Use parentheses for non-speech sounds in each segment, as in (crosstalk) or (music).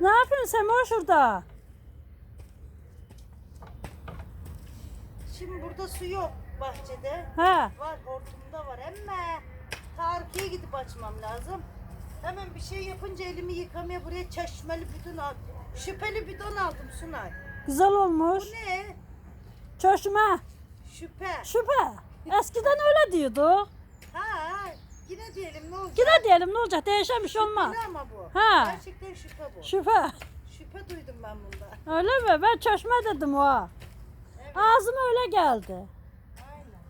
Ne yapıyorsun Semo şurada? Şimdi burada su yok bahçede. Ha. Var hortumda var ama Tarık'ya gidip açmam lazım. Hemen bir şey yapınca elimi yıkamaya buraya çeşmeli bidon aldım. Şüpheli bidon aldım Sunay. Güzel olmuş. Bu ne? Çeşme. Şüphe. Şüphe. Eskiden öyle diyordu. Yine diyelim ne olacak? Yine diyelim ne olacak değişen bir şey olmaz. Şüpheli ama bu. Ha. Gerçekten şüphe bu. Şüphe. Şüphe duydum ben bunda. Öyle mi? Ben çeşme dedim o. Evet. Ağzıma öyle geldi. Aynen.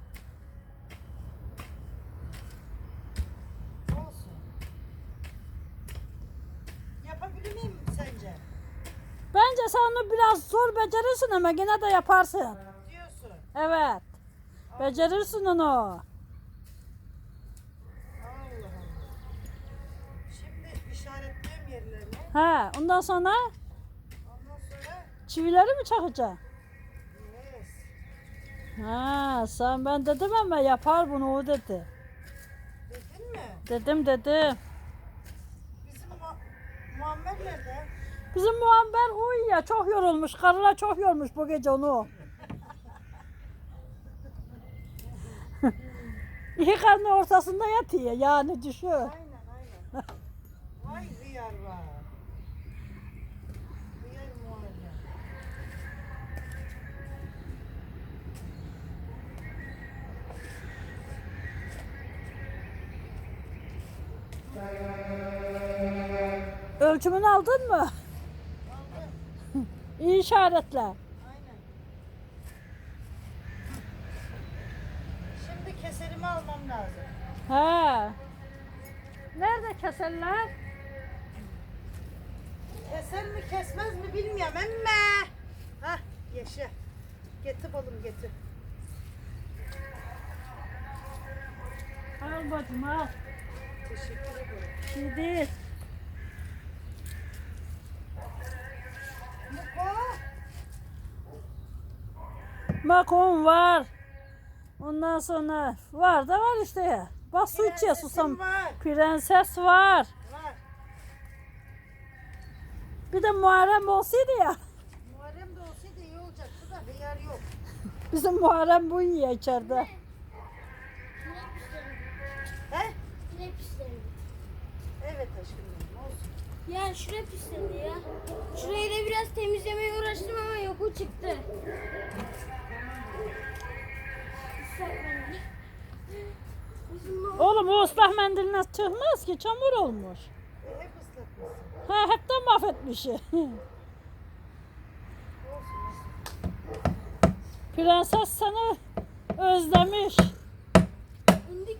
Olsun. Yapabilir miyim sence? Bence sen onu biraz zor becerirsin ama yine de yaparsın. Diyorsun. Evet. Becerirsin onu. Allah Allah. Şimdi işaretliyorum yerlerini. Ha, ondan sonra Ondan sonra çivileri mi çakacaksın? Ha, sen ben dedim ama yapar bunu o dedi. Dedin mi? Dedim dedim. Bizim Mu- Muammer nerede? Bizim Muammer uyuyor. Çok yorulmuş. Karılar çok yormuş bu gece onu. (laughs) İki karnı ortasında yatıyor yani düşün. Aynen aynen. Vay hıyar var. Hıyar Muammer. Ölçümünü aldın mı? Aldım. (laughs) İyi işaretle. Aynen. Şimdi keserimi almam lazım. He. Nerede keserler? Keser mi kesmez mi bilmiyorum ama. Hah yaşa. Getir oğlum getir. Al bacım al. Teşekkür ederim. Makon var. Ondan sonra var da var işte. Bak su içiyor susam. Var. Prenses var. Var. Bir de Muharrem olsaydı ya. Muharrem de olsaydı iyi olacaktı da hıyar yok. Bizim Muharrem bu yiyor içeride. He? Şuraya pislendi. Evet aşkım benim olsun. Ya şuraya pislendi ya. Şurayı da biraz temizlemeye uğraştım ama yok o çıktı. Oğlum o ıslah mendiline çıkmaz ki çamur olmuş. E, hep ıslatmasın. Ha hepten mahvetmiş. Prenses seni özlemiş.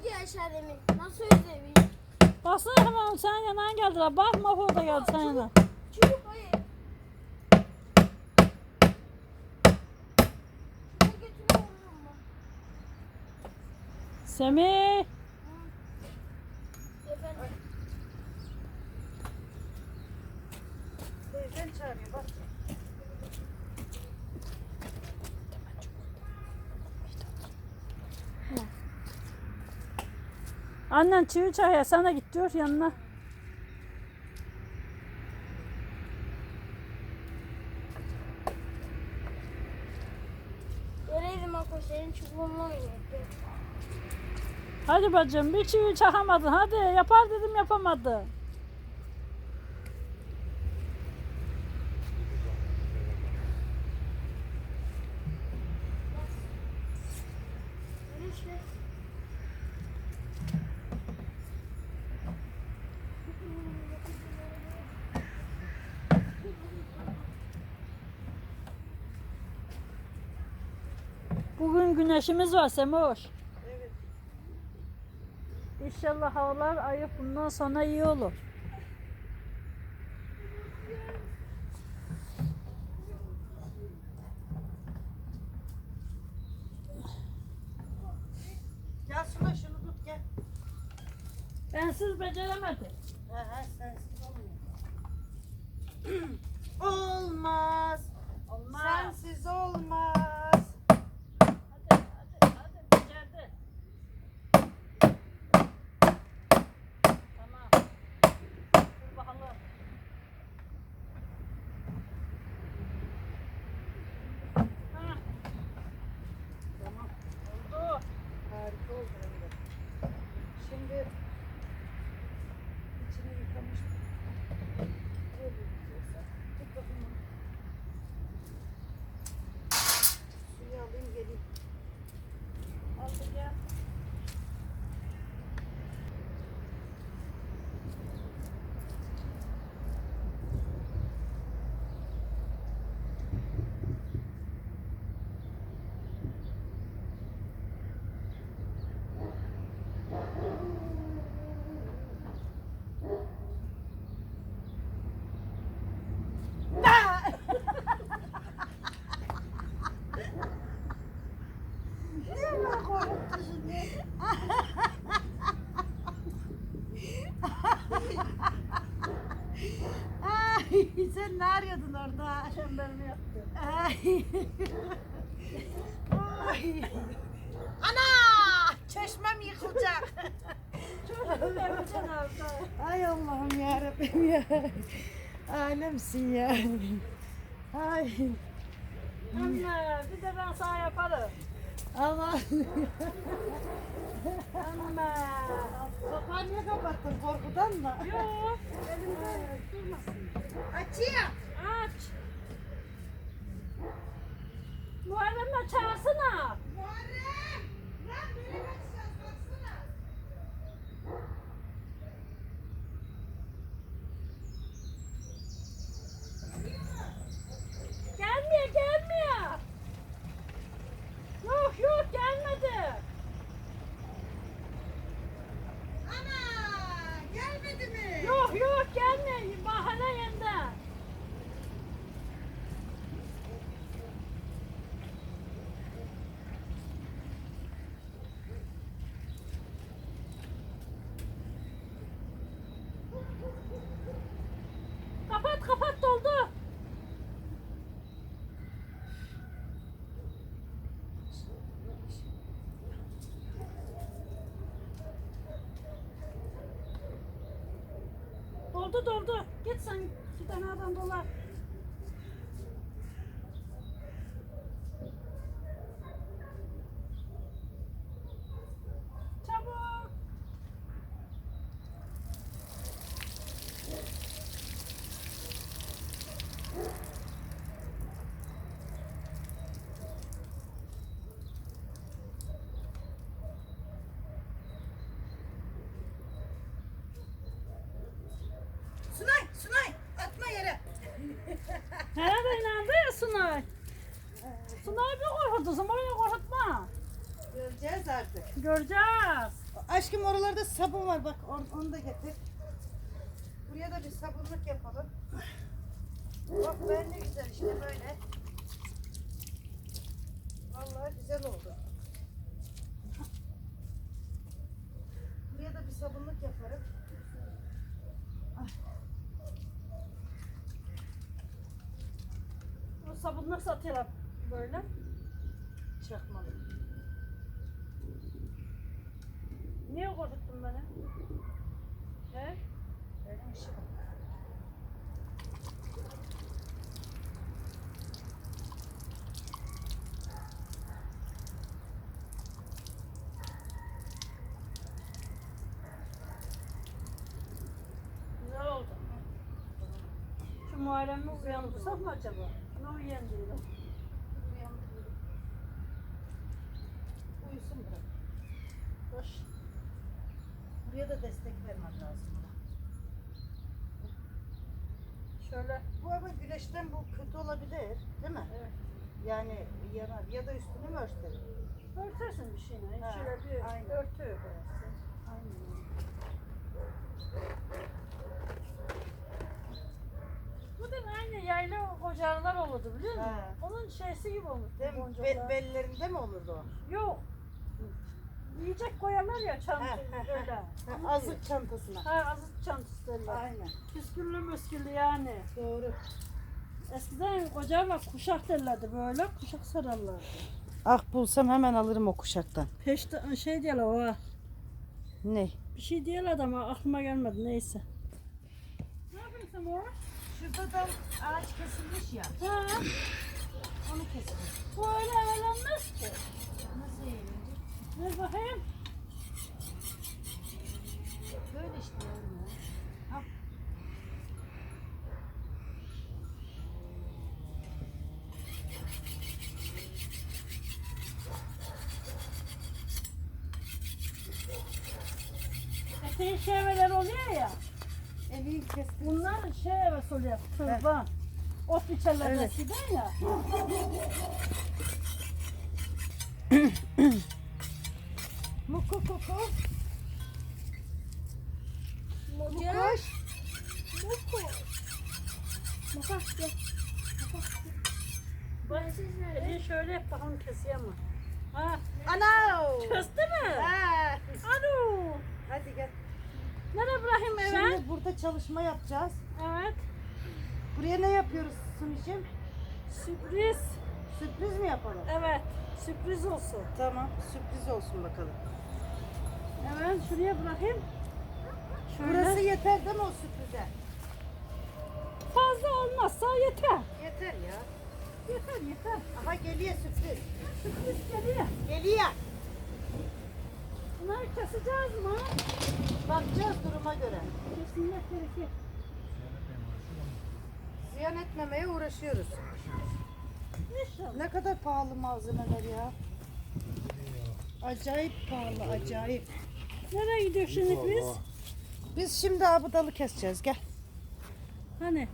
Ya aşağı demin. Nasıl özlemiş? Baksana hemen sen yanına geldiler. Bak Mahvo da geldi sen yana. Çubuk hayır. Şuraya götüne vururum ben. Semih. Efendim. Teyzen çağırıyor bak. Annen çivi çaya sana git diyor yanına. Göreydim Ako senin çubuğunla oynuyor. Hadi bacım bir çivi çakamadın. Hadi yapar dedim yapamadı. Güneşimiz var Semoş. Evet. İnşallah havalar ayıp bundan sonra iyi olur. Gel şuna şunu tut gel. Bensiz beceremedim. Sensiz olmuyor. (clears throat) olmaz. Olmaz. Sensiz olmaz. Hadi hadi hadi becerdi. Tamam. Dur bakalım. ne arıyordun orada? Çemberini yaptı. Ay. Ay. Ana! Çeşmem yıkılacak. Çocuk yapacaksın orada. Ay Allah'ım ya Rabbim ya. Alemsin ya. (laughs) Ay. Anne bir de ben sana yaparım. Allah. Anne. Kapağı niye kapattın korkudan mı? Yok. Elimde durmasın. Açayım. Aç. Muharrem'le çağırsana. Muharrem! Lan beni kaçacağız baksana. Gelmiyor gelmiyor. Yok yok gelmedi. Ana! Gelmedi mi? Yok yok gelmiyor. Bahane yende. Kapat kapat doldu. Doldu doldu. Git sen iki tane adam dolar. Çabuk. Sunay, Sunay atma yere. Herhalde inandı ya Sunay. Sunay bir korkutursun, bana korkutma. Göreceğiz artık. Göreceğiz. Aşkım oralarda sabun var bak onu, onu da getir. Buraya da bir sabunluk yapalım. Bak ben ne güzel işte böyle. Vallahi güzel oldu. Buraya da bir sabunluk yaparım. Bu sabunla satıyorlar böyle. Çakmalı. Niye korkuttun beni? He? Benim işim. Güzel oldu. Muharrem'i uyandırsak mı acaba? Ne uyandırıyor? Uyusun bırak. Boş. Buraya da destek vermem lazım. buna. Şöyle. Bu ama güneşten bu kötü olabilir değil mi? Evet. Yani yanar ya da üstünü mü örtelim? Örtersin bir. Ha, Şöyle bir aynen. örtü örtersin. Aynen. Bu da aynı yayla kocalar olurdu biliyor musun? Ha. Onun şeysi gibi olmuş. Değil mi? Be- boncuklar. bellerinde mi olurdu o? Yok. Yiyecek koyarlar ya Ha, çantayı ha, öyle. ha, Onu Azık çantasına. Ha azık çantası derler. Aynen. Püsküllü müsküllü yani. Doğru. Eskiden kocalar kuşak derlerdi böyle. Kuşak sararlardı. Ah bulsam hemen alırım o kuşaktan. Peşte şey diyorlar o. Ne? Bir şey diyorlar ama aklıma gelmedi neyse. Ne yapıyorsun sen? Şurada da ağaç kesilmiş ya. Ha, Onu kesin. bu öyle evlenmez ki. Nasıl eğlenecek? Ver bakayım. Böyle işte yavrum ya. Al. Eteğin şeveler oluyor ya. Emeği kestim. Bunlar şey oluyor. Tırban. Ot biçerler Evet. eskiden ya. (clears throat) Muku kuku. Moca. Mukoş. Moko. Moka gel. Bak eteği şöyle yap bakalım kesiyor mu? Ha, Ana. kesti mi? Ha. Alo. Hadi gel. Nereye bırakayım eve? Şimdi burada çalışma yapacağız. Evet. Buraya ne yapıyoruz Sunişim? Sürpriz. Sürpriz mi yapalım? Evet. Sürpriz olsun. Tamam sürpriz olsun bakalım. Hemen şuraya bırakayım. Şöyle. Burası yeter değil mi o sürprize? fazla olmazsa yeter. Yeter ya. Yeter yeter. Aha geliyor sürpriz. Sürpriz geliyor. Geliyor. Bunları keseceğiz mi? Bakacağız duruma göre. Kesinlikle gerekir. Ziyan etmemeye uğraşıyoruz. İnşallah. Ne kadar pahalı malzemeler ya. Acayip pahalı, acayip. Nereye gidiyor şimdi biz? Biz şimdi abudalı keseceğiz. Gel. Hani?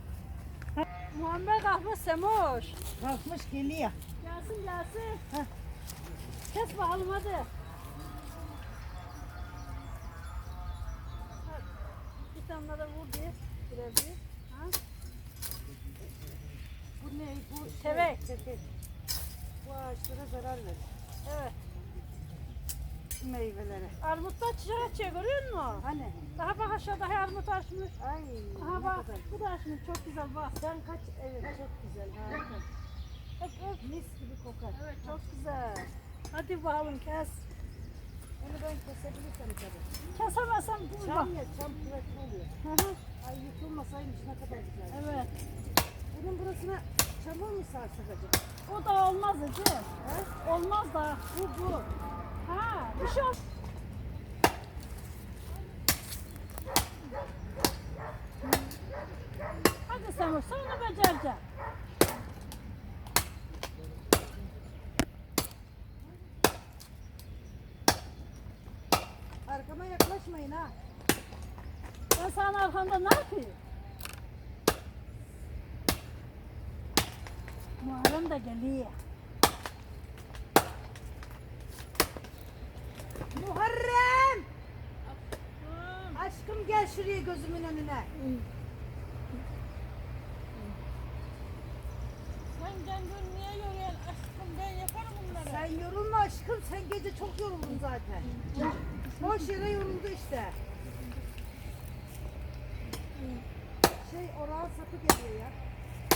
Ha, Muhammed Ahmet Semoş. Kalkmış geliyor. Gelsin gelsin. Heh. Kes bakalım hadi. Bir tane de vur diye. Birer bir. Ha? Bu ne? Bu şey, Tevek. tevek. Bu ağaçlara zarar verir. Evet. Meyvelere. Armutlar çiçek açıyor görüyor musun? Hani? Daha bak aşağıda armut açmış. Ay Aha bak kadar. bu da açmış çok güzel bak. Sen kaç? Evet çok güzel. Harika. Öp öp. Mis gibi kokar. Evet çok güzel. Hadi bakalım kes. Onu ben kesebilirsem tabii. Kesemezsem bak. Çam ya çam kuvvetli oluyor. Hı hı. Ay yıkılmasaymış ne kadar güzel. evet. Bunun burasına çamur mu sarsak acaba? O da olmaz Ece. Olmaz da. Bu bu. Ha, bir şey olmaz. Hadi sen olsa onu becereceksin. Arkama yaklaşmayın ha. Ben sana arkanda ne yapayım? Muharrem de geliyor. Muharrem! Aşkım gel şuraya gözümün önüne. Sen kendin niye yoruyorsun aşkım ben yaparım bunları. Sen yorulma aşkım. Sen gece çok yoruldun zaten. Boş yere yoruldu işte. Şey oral sapı geliyor ya.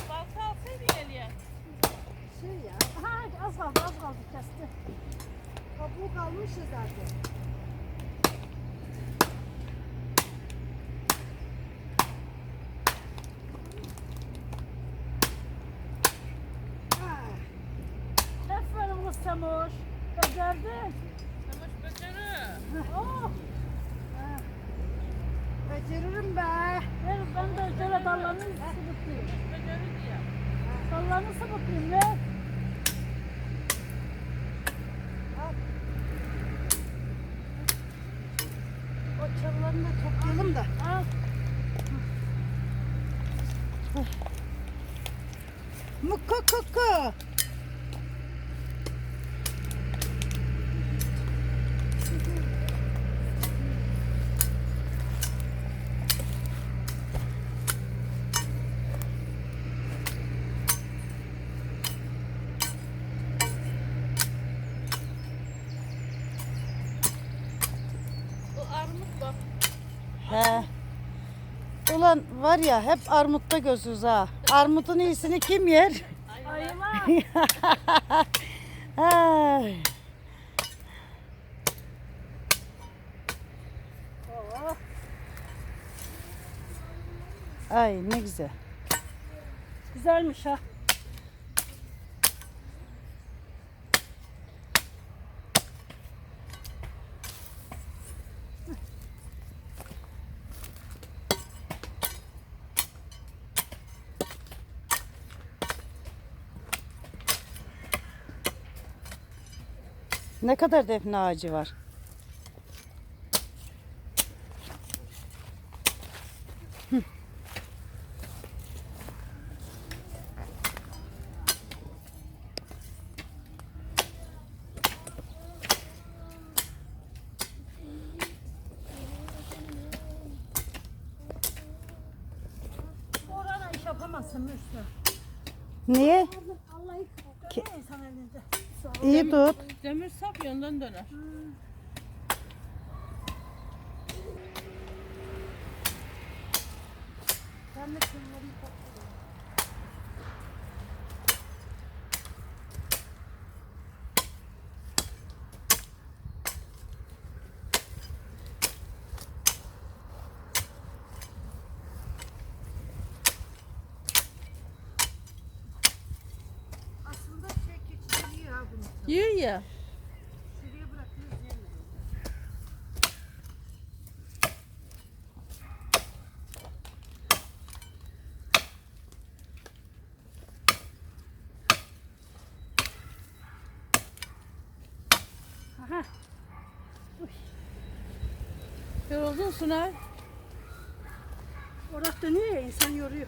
Balta alsaydı geliyor. Şey ya. Ha, az kaldı az kaldı kesti. Kabuğu kalmış ya zaten. Ah, Aferin kız Semoş. Becerdin. Savaş beceri. (laughs) Oh, ah. Beceririm be. ver ben de şöyle dallarını sıvıtayım. Beceri diye. Ver. Al. O da toplayalım da. Al. O armut bak. He. Ulan var ya hep armutta gözüz ha. Armutun iyisini kim yer? Ayılar. (laughs) Ay. Oh, Ay ne güzel. güzelmiş ha. Ne kadar defne ağacı var? Yapamazsın Müslü. Niye? Allah'ı Ki-. İyi tut. Demir sap yandan döner. Ben de şunları toplayayım. Yiyor ya. Aha. Yoruldun Sunay. Orası dönüyor ya insan yoruyor.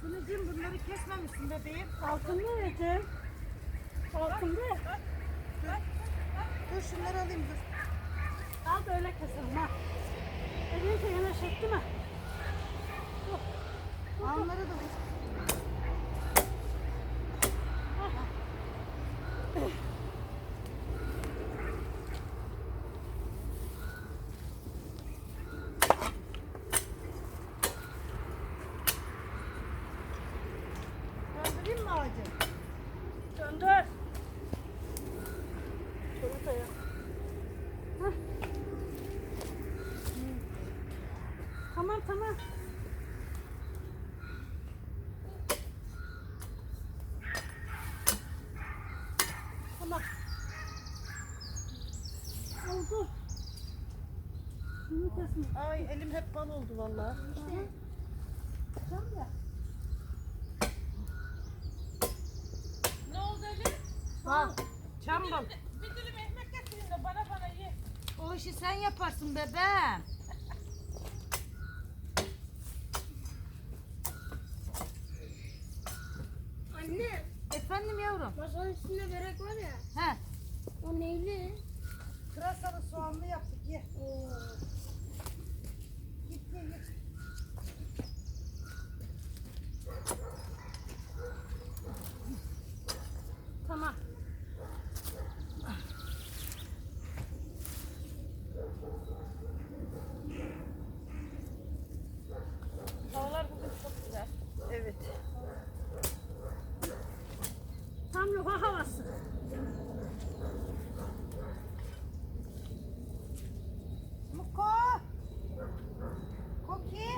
Sunucum bunları kesmemişsin bebeğim. Altında yedim. Altında. Dur şunları alayım dur. Al da öyle keselim ha. Elini de yanaşıktı mı? Onları da vur. Döndüreyim mi ağacı? Döndür. Şöyle de ya. Hah. Tamam tamam. Tamam. Oldu. Şunu kesme. Ay elim hep bal oldu vallahi. Tamam ya. Ne oldu öyle? Bal. Çam bal. Bir dilim ekmek getirin de bana bana ye. O işi sen yaparsın bebeğim. Anne Efendim yavrum. masanın üstünde börek var ya. He. O neyli? Pırasalı soğanlı yaptık ye. Oo. Git ye ye. Tamam. Havalar bugün çok güzel. Evet. Tam yuva havası. Muko. Koki.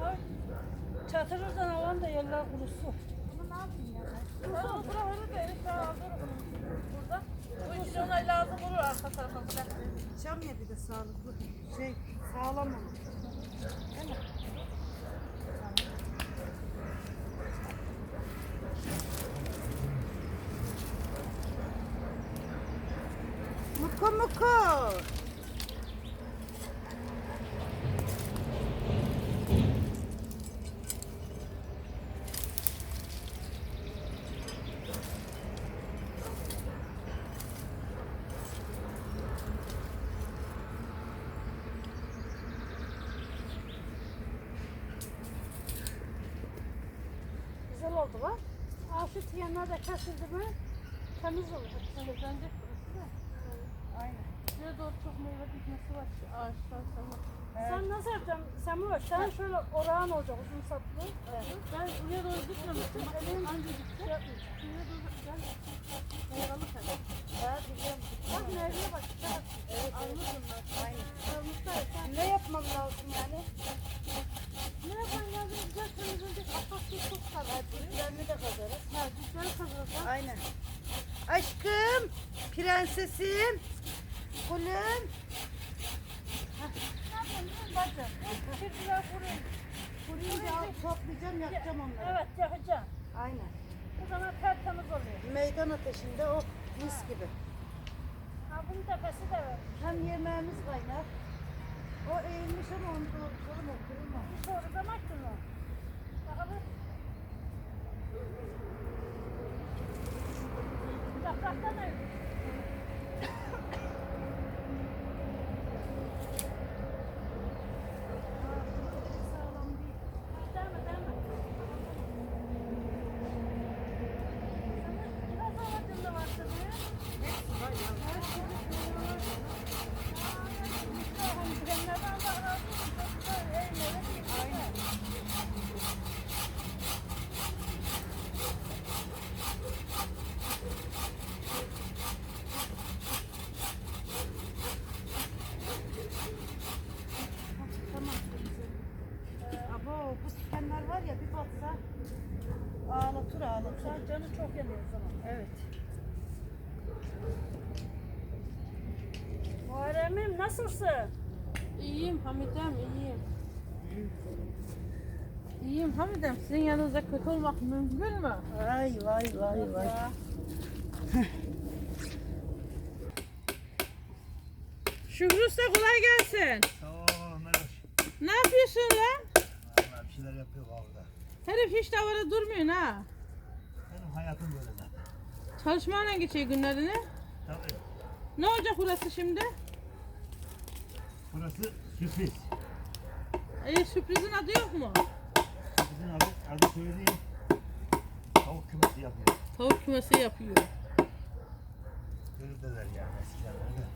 Ay, Çatırırdan alan da yerler kurusu. Bunu ne yapayım ya ben? Ben onu bırakırım da Elif daha aldırırım burada. Bu iş ona lazım olur arka tarafa. Çam ya bir de sağlıklı. Şey sağlam olur. Değil mi? Muko muko. Güzel oldu bak. Afiyet yanına da kesildi mi temiz olur. Temizlenecek burası da. Aynen. Şuraya doğru çok meyve dikmesi var şu ağaçlar sana. Sen nasıl yapacaksın? Sen bu sen şöyle orağın olacak uzun saplı. Ben buraya doğru gitmemiştim. Bak elim anca gitti. Şuraya doğru gel. Meyvalı kadar. Ha, biliyorum. Bak nereye bak. Evet, Anladın mı? Aynen. Ne yapmam lazım yani? ne yapan lazım? Güzel temizlenecek. Atlattığı çok kalır. Diplerini de kazarız. Ha, dipleri kazıracak. Aynen. Aşkım, prensesim, kulüm. Ne yapıyorsun bacım? Bir güzel kuruyun. Kuruyunca al, toplayacağım, yakacağım onları. Evet yakacağım. Aynen. Bu zaman tertemiz oluyor. Meydan ateşinde o mis gibi. Ha bunun tepesi de var. Hem yemeğimiz kaynar. O eğilmiş ama onu doğrayalım, o kırılma. Bir soru ki o. Bakalım. Yapraktan öyle. Sağlam değil. Deme deme. Biraz havacında var tabii. Vay ya. Aynen. Otur ağla. Sen canı çok yanıyor o zaman. Evet. Muharrem'im nasılsın? İyiyim Hamidem iyiyim. İyiyim Hamidem. Sizin yanınızda kötü olmak mümkün mü? Vay vay vay vay. Şükrü Usta kolay gelsin. Sağ ol. Ne yapıyorsun lan? Vallahi bir şeyler yapıyor orada. Herif hiç davada durmuyor ha. Benim hayatım böyle zaten. Çalışmayla geçiyor günlerini. Tabii. Ne olacak burası şimdi? Burası sürpriz. E, sürprizin adı yok mu? Bizim adı, adı söyleyeyim. Tavuk kümesi yapıyor. Tavuk kümesi yapıyor. Görürdeler yani eskiden öyle.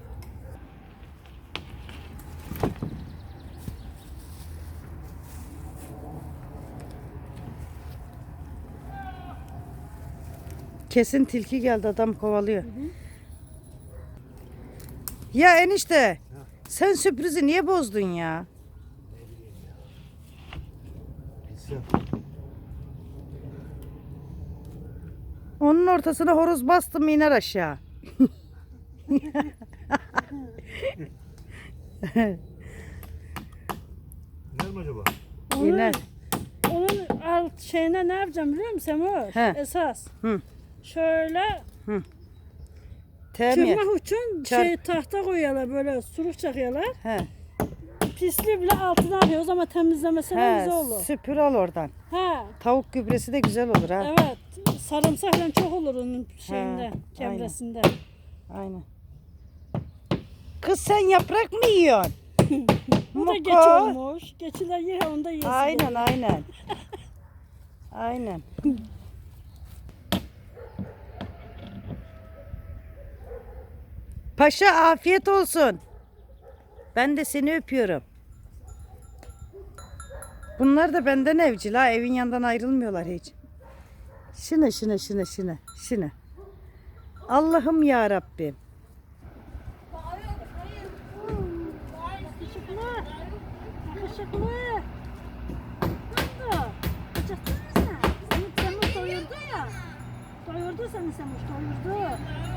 Kesin tilki geldi adam kovalıyor. Ya enişte sen sürprizi niye bozdun ya? Onun ortasına horoz bastım iner aşağı. Gider mi acaba? İner. Onun alt şeyine ne yapacağım biliyor musun Semur? Esas. Hı. Şöyle Temir. tırnak için Çar- şey tahta koyuyorlar böyle suruk çakıyorlar. He. Pisliği bile altına alıyoruz ama temizlemesine He, güzel olur. süpür al oradan. He. Tavuk gübresi de güzel olur ha. Evet. Sarımsakla çok olur onun şeyinde, aynen. çevresinde. Aynen. Kız sen yaprak mı yiyorsun? (laughs) Bu da Muko. geç olmuş. Geçiler yer onu da yesin. Aynen aynen. aynen. (laughs) Paşa afiyet olsun. Ben de seni öpüyorum. Bunlar da benden evcil ha. Evin yanından ayrılmıyorlar hiç. Şine şine şine şine şine. Allah'ım ya Rabbim. Sen? Doyurdu seni Semur, doyurdu.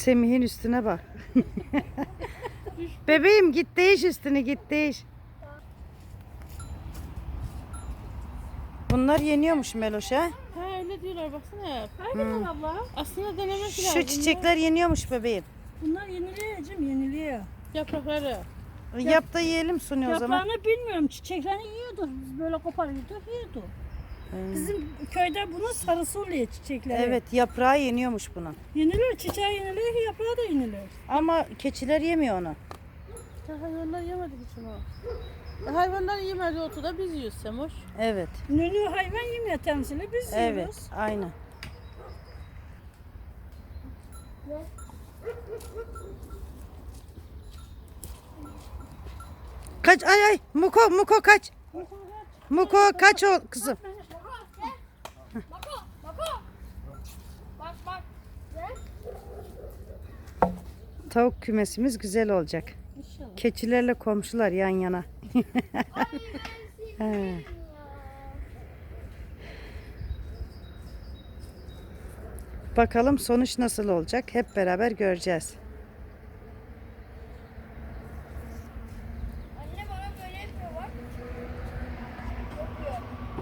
Semih'in üstüne bak. (laughs) Bebeğim git değiş üstünü git değiş. Bunlar yeniyormuş Meloş ha. Ha öyle diyorlar baksana. Aynen abla. Aslında denemek lazım. Şu çiçekler yeniyormuş bebeğim. Bunlar yeniliyor Ecem, yeniliyor. Yaprakları. Yap da yiyelim Suni o zaman. Yaprağını bilmiyorum, çiçeklerini yiyordu. Biz böyle koparıyorduk, yiyordu. Hmm. Bizim köyde bunun sarısı oluyor çiçekleri. Evet yaprağı yeniyormuş bunun. Yeniliyor, çiçeği yeniliyor, yaprağı da yeniliyor. Ama keçiler yemiyor onu. Ya hayvanlar yemedik hiç onu. E, Hayvanlar yemedi otu da biz yiyoruz Semoş. Evet. Nünü hayvan yemiyor temsili, biz Evet. yiyoruz. Aynen. Kaç ay ay Muko Muko kaç. Muko kaç ol kızım. Bako, bako. Bak bak. Gel. Tavuk kümesimiz güzel olacak. İnşallah. Keçilerle komşular yan yana. Bakalım sonuç nasıl olacak? Hep beraber göreceğiz. Anne bana böyle yapıyor bak.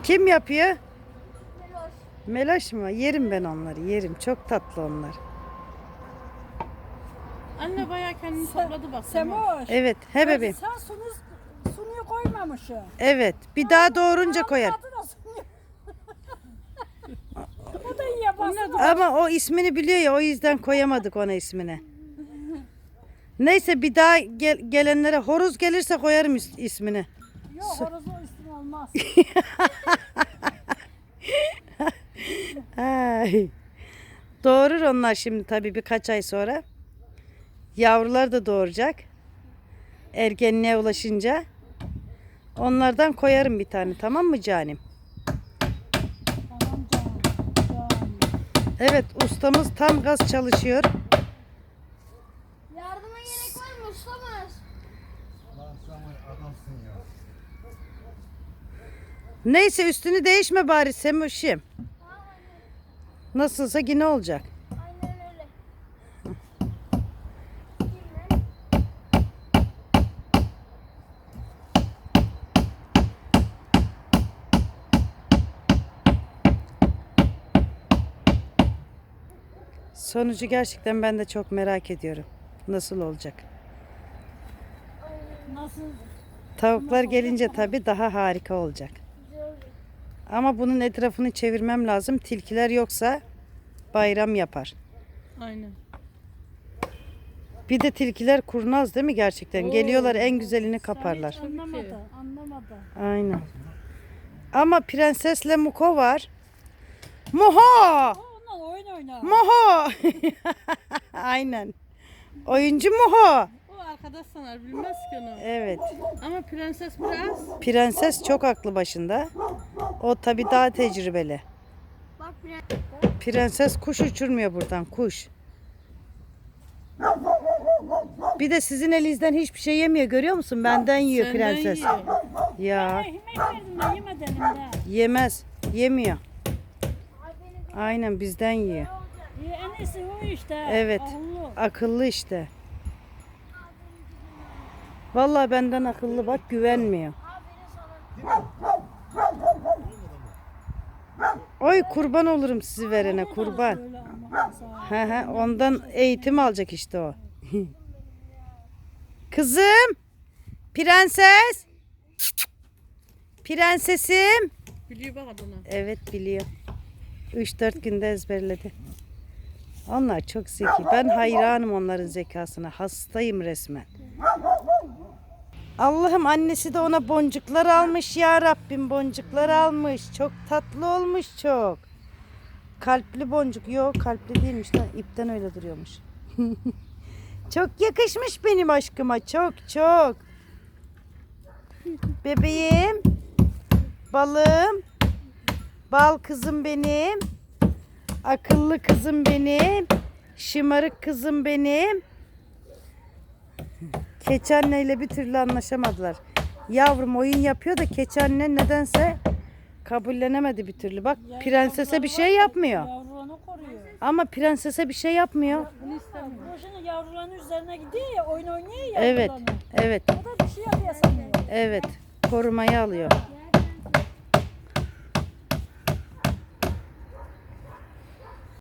Kim yapıyor? Meloş. Melaş mı? Yerim ben onları. Yerim. Çok tatlı onlar. Anne bayağı kendini topladı bak. Semoş. Evet. He bebeğim. Sen sunu, sunuyu koymamışsın. Evet. Bir daha doğurunca koyar. Adı da sunu. (laughs) o da iyi yaparsın. Ama o ismini biliyor ya o yüzden koyamadık ona ismini. Neyse bir daha gel- gelenlere horoz gelirse koyarım is- ismini. Yok horozun üstüne olmaz. (laughs) Ay. Doğurur onlar şimdi tabii birkaç ay sonra. Yavrular da doğuracak. Ergenliğe ulaşınca. Onlardan koyarım bir tane tamam mı canim? tamam canım. Evet ustamız tam gaz çalışıyor. Yardıma gerek var mı ustamız? Lan sen adamsın ya. Neyse üstünü değişme bari Semoş'im. Nasılsa yine olacak. Sonucu gerçekten ben de çok merak ediyorum. Nasıl olacak? Nasıl? Tavuklar gelince tabii daha harika olacak. Ama bunun etrafını çevirmem lazım. Tilkiler yoksa bayram yapar. Aynen. Bir de tilkiler kurnaz değil mi gerçekten? Geliyorlar en güzelini kaparlar. Anlamadı, anlamadı. Aynen. Ama prensesle Muko var. Muho! Oynar. Muho! (laughs) Aynen. Oyuncu Muho. O arkadaş sanar bilmez ki onu. Evet. Ama prenses biraz Prenses çok aklı başında. O tabii daha tecrübeli. Bak biraz. Prenses kuş uçurmuyor buradan kuş. Bir de sizin elinizden hiçbir şey yemiyor görüyor musun? Benden yiyor senden prenses. yiyor. Ya Yemek verdim ben elimde. yemez. Yemiyor. Aynen bizden yiyor. İyi, en iyisi o işte. Evet. Akıllı. Akıllı işte. Vallahi benden akıllı bak güvenmiyor. Oy kurban olurum sizi verene kurban. He he ondan eğitim alacak işte o. (laughs) Kızım. Prenses. Prensesim. Biliyor bak adına. Evet biliyor. 3-4 günde ezberledi. Onlar çok zeki. Ben hayranım onların zekasına. Hastayım resmen. Allah'ım annesi de ona boncuklar almış ya Rabbim boncuklar almış. Çok tatlı olmuş çok. Kalpli boncuk. Yok kalpli değilmiş lan. İpten öyle duruyormuş. (laughs) çok yakışmış benim aşkıma. Çok çok. Bebeğim. Balım. Bal kızım benim. Akıllı kızım benim. Şımarık kızım benim. Keçi anneyle bir türlü anlaşamadılar. Yavrum oyun yapıyor da keçi anne nedense kabullenemedi bir türlü. Bak prensese bir şey yapmıyor. Yavrularını koruyor. Ama prensese bir şey yapmıyor. Bunu istemiyor. Yavruların üzerine gidiyor ya oyun oynuyor ya Evet. Evet. O da bir şey yapıyor sanıyor. Evet. Korumayı alıyor.